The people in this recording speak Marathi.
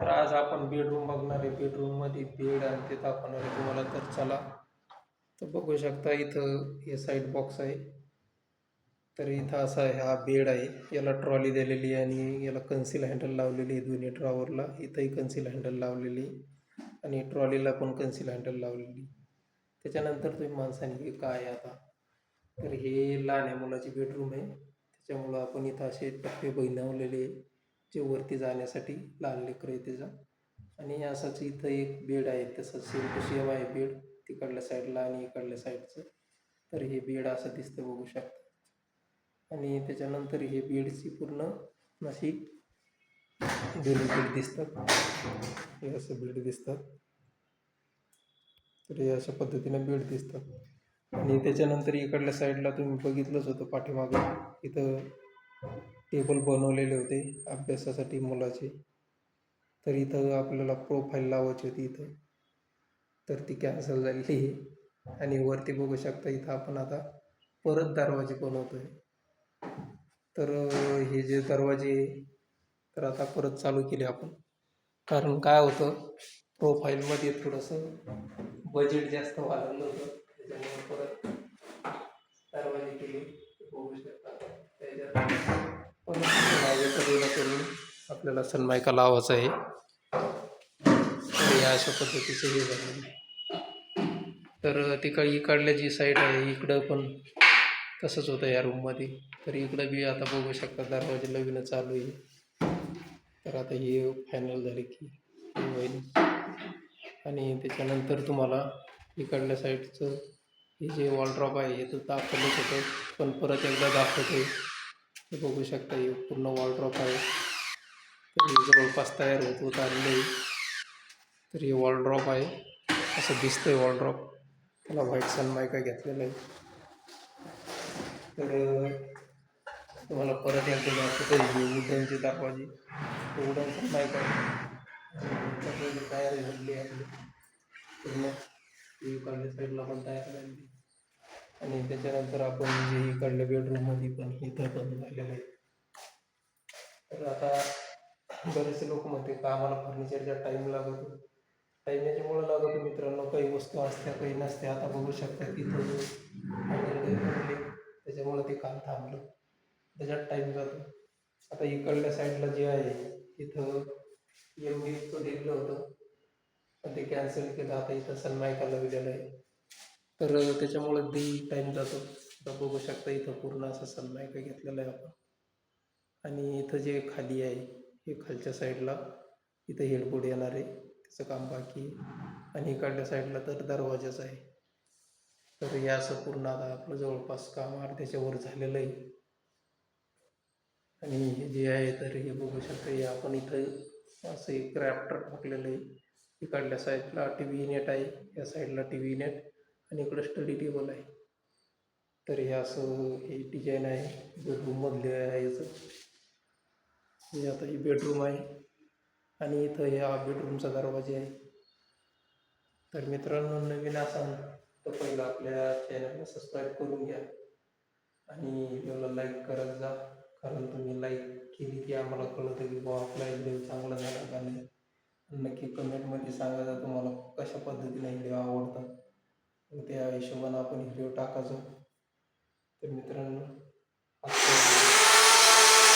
तर आज आपण बेडरूम बघणार आहे. बेडरूममध्ये बेड आणि ते दाखवणार आहे. तुम्हाला तर चला. तर बघू शकता इथं हे साईड बॉक्स आहे. तर इथं असा हा बेड आहे. याला ट्रॉली दिलेली आहे आणि याला कन्सिल हँडल लावलेली आहे दोन्ही ड्रॉवरला इथंही कन्सिल हँडल लावलेली आहे आणि ट्रॉलीला पण कन्सिल हँडल लावलेली त्याच्यानंतर तुम्ही माणसाने हे काय आहे आता? तर हे लहान आहे मुलाची बेडरूम आहे. त्याच्यामुळं आपण इथं असे टप्पे बनवलेले आहे. जे वरती जाण्यासाठी लहान लेकरं येते जा. आणि असंच इथं एक बेड आहे. तसंच सेम टू सेम आहे बेड. तिकडल्या साईडला आणि इकडल्या साईडचं तर हे बेड असं दिसतं बघू शकता. आणि त्याच्यानंतर हे बेडची पूर्ण अशी बेड बेड दिसतात. हे असं बेड दिसतात. तर हे अशा पद्धतीनं बेड दिसतात. आणि त्याच्यानंतर इकडल्या साईडला तुम्ही बघितलंच होतं पाठीमागं. इथं टेबल बनवलेले होते अभ्यासासाठी मुलाचे. तर इथं आपल्याला प्रोफाईल लावायची होती इथं. तर ती कॅन्सल झालेली आहे. आणि वरती बघू शकता इथं आपण आता परत दरवाजे बनवतो आहे तर हे जे दरवाजे तर आता परत चालू केले आपण. कारण काय होतं प्रोफाईलमध्ये थोडंसं बजेट जास्त वाढलं होतं. त्याच्यामुळे परत दरवाजे केले बघू शकता त्याच्यात परत माझ्या कडेला करून आपल्याला सनमायका लावायचा आहे. या अशा पद्धतीचं हे झालं. तर तिकडे इकडल्या जी साईड आहे इकडं पण तसंच होतं या रूममध्ये तर इकडं बी आता बघू शकता दरवाजे नवीन चालू आहे. तर आता हे फायनल झाले की होईल. आणि त्याच्यानंतर तुम्हाला इकडल्या साईडचं हे जे वॉलड्रॉप आहे हे तर दाखवलंच होतं. पण परत एकदा दाखवतो हे बघू शकता हे पूर्ण वॉलड्रॉप आहे. हे जवळपास तयार होत होत आलेलं आहे. तर हे वॉलड्रॉप आहे. असं दिसतंय वॉलड्रॉप त्याला व्हाईट सनमायका घेतलेला आहे. तर तुम्हाला परत एकदा दाखवतो. हे वुडनचे दाखवायची वुडन सनमायका तयारी तयार झालेली आहे पूर्ण इकडल्या साईडला पण तयार झालेली आणि त्याच्यानंतर आपण जे इकडल्या बेडरूममध्ये पण इथं पण झालेलं आहे. तर आता बरेचसे लोक म्हणते का आम्हाला फर्निचरचा टाईम लागतो. टाईम याच्यामुळं लागतो मित्रांनो काही वस्तू असत्या काही नसत्या. आता बघू शकता तिथं त्याच्यामुळं ते काम थांबलं. त्याच्यात टाईम जातो. आता इकडल्या साईडला जे आहे तिथं एम डी दिलेलं होतं. पण ते कॅन्सल केलं. आता इथं सनमायकाला दिलेलं आहे. तर त्याच्यामुळं ते टाईम जातो. आता बघू शकता इथं पूर्ण असं सनमायका घेतलेला आहे आपण. आणि इथं जे खाली आहे हे खालच्या साईडला इथं हेडबोर्ड येणार आहे. त्याचं काम बाकी आणि इकडल्या साईडला तर दरवाजाच आहे. तर हे असं पूर्ण आता आपलं जवळपास काम अर्ध्याच्या वर झालेलं आहे. आणि हे जे आहे तर हे बघू शकता हे आपण इथं असं एक रॅप्टर टाकलेलं आहे. इकडल्या साईडला टी व्ही नेट आहे. या साईडला टी व्ही नेट आणि इकडं स्टडी टेबल आहे. तर हे असं हे डिझाईन आहे. बेडरूममधले आहे याचं. हे आता ही बेडरूम आहे. आणि इथं ह्या बेडरूमचा दरवाजा आहे. तर मित्रांनो नवीन असाल तर पहिलं आपल्या चॅनलला सबस्क्राईब करून घ्या. आणि व्हिडिओला लाईक करत जा. कारण तुम्ही लाईक केली की आम्हाला कळतं की बुवा आपला व्हिडिओ चांगला झाला का नाही नक्की कमेंटमध्ये सांगा जा तुम्हाला कशा पद्धतीने व्हिडिओ आवडतात. त्या हिशोबानं आपण व्हिडिओ टाकायचो. तर मित्रांनो